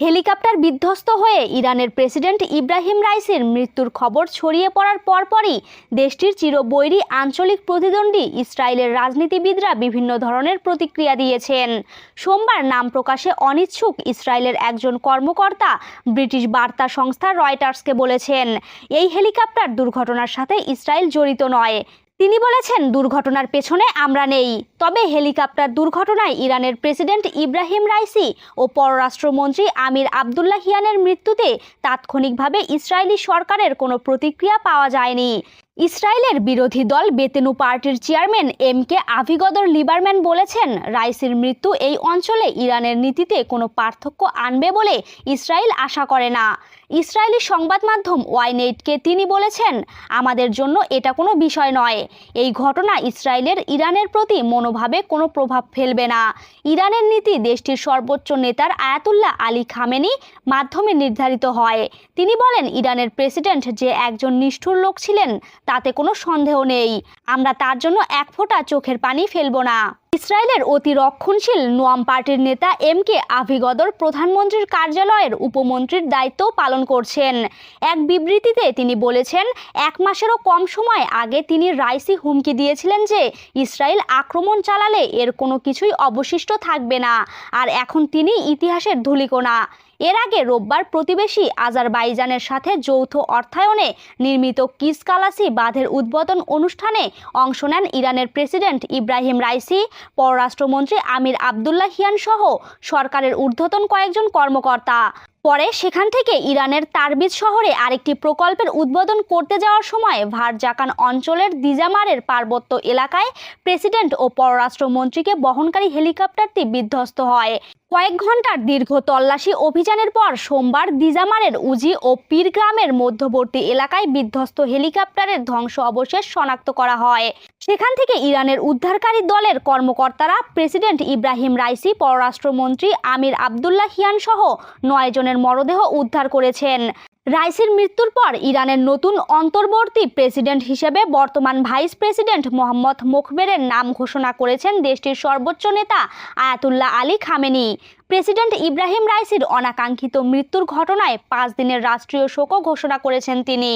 Helicopter বিধ্বস্ত হয়ে ইরানের প্রেসিডেন্ট ইব্রাহিম রাইসির মৃত্যুর খবর ছড়িয়ে পড়ার পরপরই দেশটির চিরবৈরী আঞ্চলিক প্রতিদ্বন্দ্বী ইসরায়েলের রাজনীতিবিদরা বিভিন্ন ধরনের প্রতিক্রিয়া দিয়েছেন। সোমবার নাম প্রকাশে অনিচ্ছুক ইসরায়েলের একজন কর্মকর্তা ব্রিটিশ বার্তা সংস্থা রয়টার্সকে বলেছেন, এই হেলিকপ্টার দুর্ঘটনার সাথে ইসরায়েল জড়িত নয়। তিনি বলেছেন, দুর্ঘটনার পেছনে আমরা নেই। তবে হেলিকপ্টার দুর্ঘটনায় ইরানের প্রেসিডেন্ট ইব্রাহিম রাইসি ও পররাষ্ট্রমন্ত্রী আমির আবদুল্লাহিয়ানের মৃত্যুতে তাৎক্ষণিকভাবে ইসরায়েলি সরকারের কোনো প্রতিক্রিয়া পাওয়া যায়নি। ইসরায়েলের বিরোধী দল বেতেনু পার্টির chairman M K Avigdor Lieberman বলেছেন, রাইসির মৃত্যু এই অঞ্চলে ইরানের নীতিতে কোনো পার্থক্য আনবে বলে ইসরায়েল আশা করে না। ইসরায়েলি সংবাদ মাধ্যম ওয়াইনেটকে তিনি বলেছেন, আমাদের জন্য এটা কোনো বিষয় নয়। এই ঘটনা ইসরায়েলের ইরানের প্রতি মনোভাবে কোনো প্রভাব ফেলবে না। ইরানের নীতি দেশটির সর্বোচ্চ নেতার আয়াতুল্লাহ আলী খামেনি মাধ্যমে নির্ধারিত হয়। তিনি বলেন, ইরানের প্রেসিডেন্ট যে একজন নিষ্ঠুর লোক ছিলেন তাতে কোনো সন্দেহ নেই। আমরা তার জন্য এক ফোঁটা চোখের পানি ফেলব না। ইসরায়েলের অতি রক্ষণশীল নোয়াম পার্টির নেতা এম কে আভিগদর প্রধানমন্ত্রীর কার্যালয়ের উপমন্ত্রীর দায়িত্ব পালন করছেন। এক বিবৃতিতে তিনি বলেছেন, এক মাসেরও কম সময় আগে তিনি রাইসি হুমকি দিয়েছিলেন যে ইসরায়েল আক্রমণ চালালে এর কোনো কিছুই অবশিষ্ট থাকবে না। আর এখন তিনি ইতিহাসের ধুলিকোনা এর আগে রোববার প্রতিবেশী আজারবাইজানের সাথে যৌথ অর্থায়নে নির্মিত কিসকালাসি বাঁধের উদ্বোধন অনুষ্ঠানে অংশ নেন ইরানের প্রেসিডেন্ট ইব্রাহিম রাইসি, পররাষ্ট্রমন্ত্রী আমির আবদুল্লাহিয়ান সহ সরকারের ঊর্ধ্বতন কয়েকজন কর্মকর্তা। পরে সেখান থেকে ইরানের তারবিজ শহরে আরেকটি প্রকল্পের উদ্বোধন করতে যাওয়ার সময় ভারজাকান অঞ্চলের দিজামারের পার্বত্য এলাকায় প্রেসিডেন্ট ও পররাষ্ট্রমন্ত্রীকে বহনকারী হেলিকপ্টারটি বিধ্বস্ত হয়। কয়েক ঘণ্টার দীর্ঘ তল্লাশি অভিযানের পর সোমবার দিজামারের উজি ও পীরগ্রামের মধ্যবর্তী এলাকায় বিধ্বস্ত হেলিকপ্টারের ধ্বংস অবশেষ শনাক্ত করা হয়। সেখান থেকে ইরানের উদ্ধারকারী দলের কর্মকর্তারা প্রেসিডেন্ট ইব্রাহিম রাইসি, পররাষ্ট্রমন্ত্রী আমির আবদুল্লাহিয়ান সহ নয় জনের মরদেহ উদ্ধার করেছেন। রাইসির মৃত্যুর পর ইরানের নতুন অন্তর্বর্তী প্রেসিডেন্ট হিসেবে বর্তমান ভাইস প্রেসিডেন্ট মোহাম্মদ মোখবেরের নাম ঘোষণা করেছেন দেশটির সর্বোচ্চ নেতা Ayatollah Ali Khamenei. President Ebrahim রাইসির অনাকাঙ্ক্ষিত মৃত্যুর ঘটনায় পাঁচ দিনের রাষ্ট্রীয় শোকও ঘোষণা করেছেন তিনি।